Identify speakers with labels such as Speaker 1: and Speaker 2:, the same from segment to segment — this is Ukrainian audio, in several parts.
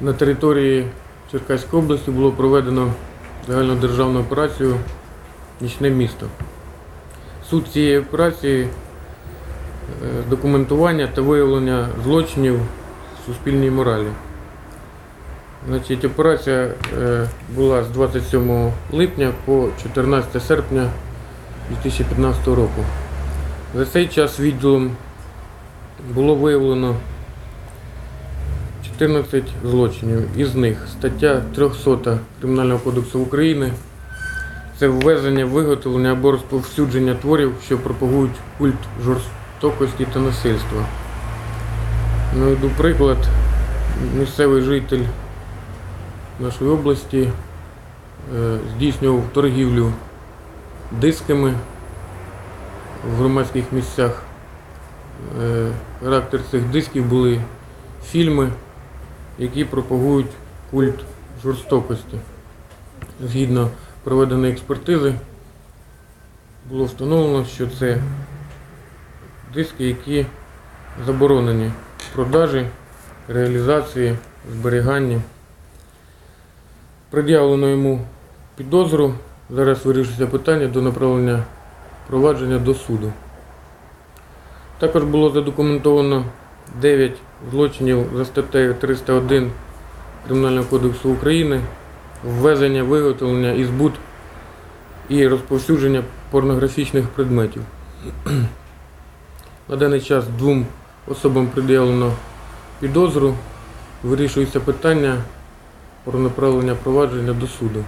Speaker 1: На території Черкаської області було проведено загальнодержавну операцію Нічне місто. Суть цієї операції е, документування та виявлення злочинів в суспільній моралі. Значить, операція е, була з 27 липня по 14 серпня 2015 року. За цей час відділом було виявлено 14 злочинів. Із них стаття 300 Кримінального кодексу України це ввезення, виготовлення або розповсюдження творів, що пропагують культ жорстокості та насильства. Наведу приклад, місцевий житель нашої області е, здійснював торгівлю дисками в громадських місцях. Е, Характер цих дисків були фільми, які пропагують культ жорстокості. Згідно проведеної експертизи, було встановлено, що це диски, які заборонені продажі, реалізації, зберіганні. Пред'явлено йому підозру. Зараз вирішується питання до направлення провадження до суду. Також було задокументовано 9 злочинів за статтею 301 Кримінального кодексу України, ввезення, виготовлення і збут і розповсюдження порнографічних предметів. На даний час двом особам пред'явлено підозру. Вирішується питання про направлення провадження до суду.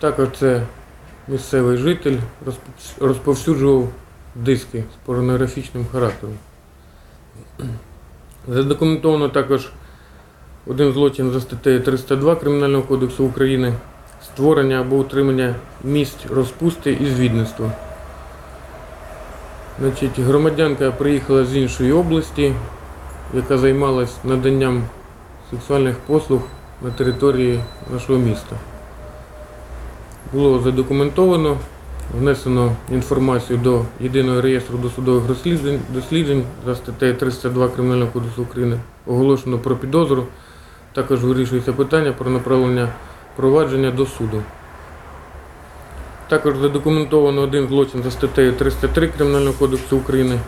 Speaker 1: Також це місцевий житель розповсюджував диски з порнографічним характером. Задокументовано також один злочин за статтею 302 Кримінального кодексу України створення або утримання місць розпусти і звідництва. Значить, громадянка приїхала з іншої області, яка займалась наданням сексуальних послуг на території нашого міста. Було задокументовано, внесено інформацію до єдиного реєстру досудових розслідувань досліджень за статтею 302 Кримінального кодексу України оголошено про підозру. Також вирішується питання про направлення провадження до суду. Також задокументовано один злочин за статтею 303 Кримінального кодексу України.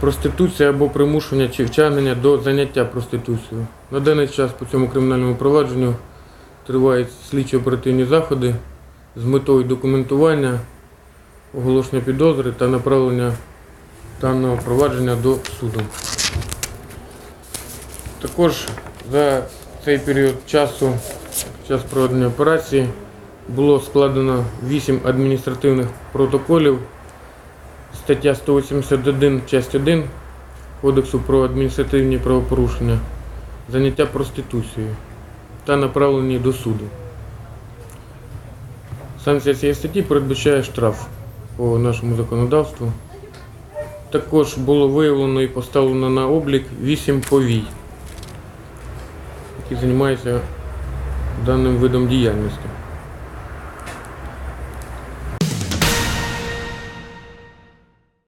Speaker 1: Проституція або примушення чи втягнення до заняття проституцією. На даний час по цьому кримінальному провадженню тривають слідчо-оперативні заходи з метою документування, оголошення підозри та направлення даного провадження до суду. Також за цей період часу, час проведення операції, було складено 8 адміністративних протоколів. Стаття 181, часть 1 Кодексу про адміністративні правопорушення, заняття проституцією та направлені до суду. Санкція цієї статті передбачає штраф по нашому законодавству. Також було виявлено і поставлено на облік 8 повій, які займаються даним видом діяльності.